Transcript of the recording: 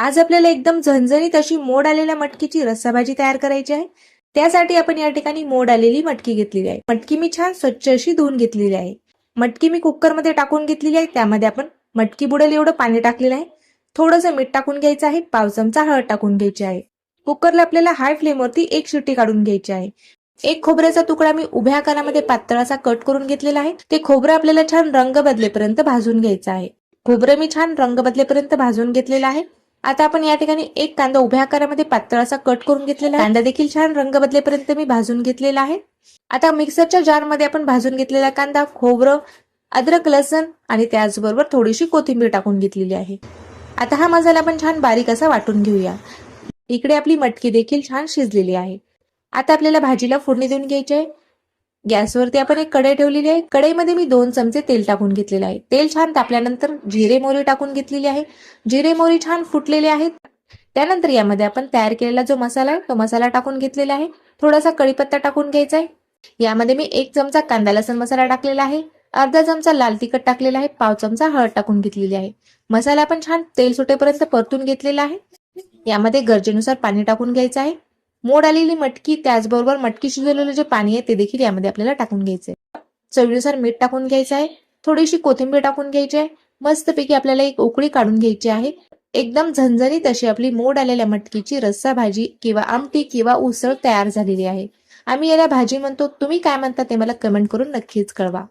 आज आपल्याला एकदम झणझणीत अशी मोड आलेल्या मटकीची रस्साभाजी तयार करायची आहे. त्यासाठी आपण या ठिकाणी मोड आलेली मटकी घेतलेली आहे. मटकी मी छान स्वच्छ अशी धुवून घेतलेली आहे. मटकी मी कुकरमध्ये टाकून घेतलेली आहे. त्यामध्ये आपण मटकी बुडेल एवढं पाणी टाकलेलं आहे. थोडंसं मीठ टाकून घ्यायचं आहे. पाव चमचा हळद टाकून घ्यायची आहे. कुकरला आपल्याला हाय फ्लेमवरती एक शिट्टी काढून घ्यायची आहे. एक खोबऱ्याचा तुकडा मी उभ्या आकारामध्ये पातळ असा कट करून घेतलेला आहे. ते खोबरं आपल्याला छान रंग बदलेपर्यंत भाजून घ्यायचं आहे. खोबरं मी छान रंग बदलेपर्यंत भाजून घेतलेलं आहे. आता आपण या ठिकाणी एक कांदा उभ्या आकारामध्ये पातळ असा कट करून घेतलेला आहे. कांदा देखील छान रंग बदलेपर्यंत मी भाजून घेतलेला आहे. आता मिक्सरच्या जारमध्ये आपण भाजून घेतलेला कांदा खोबरं अद्रक लसण आणि त्याचबरोबर थोडीशी कोथिंबीर टाकून घेतलेली आहे. आता हा मसाला आपण छान बारीक असा वाटून घेऊया. इकडे आपली मटकी देखील छान शिजलेली आहे. आता आपल्याला भाजीला फोडणी देऊन घ्यायची आहे. गॅसवरती आपण एक कढई ठेवलेली आहे. कढईमध्ये मी दोन चमचे तेल टाकून घेतलेले आहे. तेल छान तापल्यानंतर जिरे मोहरी टाकून घेतलेली आहे. जिरे मोहरी छान फुटलेले आहेत. त्यानंतर यामध्ये आपण तयार केलेला जो मसाला आहे तो मसाला टाकून घेतलेला आहे. थोडासा कढीपत्ता टाकून घ्यायचा आहे. यामध्ये मी एक चमचा कांदा लसण मसाला टाकलेला आहे. अर्धा चमचा लाल तिखट टाकलेला आहे. पाव चमचा हळद टाकून घेतलेली आहे. मसाला आपण छान तेल सुटेपर्यंत परतून घेतलेला आहे. यामध्ये गरजेनुसार पाणी टाकून घ्यायचं आहे. मोड आलेली मटकी त्याचबरोबर मटकी शिजवलेलं जे पाणी आहे ते देखील यामध्ये आपल्याला टाकून घ्यायचे चवीनुसार मीठ टाकून घ्यायचं आहे. थोडीशी कोथिंबीर टाकून घ्यायची आहे. मस्तपैकी आपल्याला एक उकळी काढून घ्यायची आहे. एकदम झणझणीत अशी आपली मोड आलेल्या मटकीची रस्सा भाजी किंवा आमटी किंवा उसळ तयार झालेली आहे. आम्ही याला भाजी म्हणतो. तुम्ही काय म्हणता ते मला कमेंट करून नक्कीच कळवा.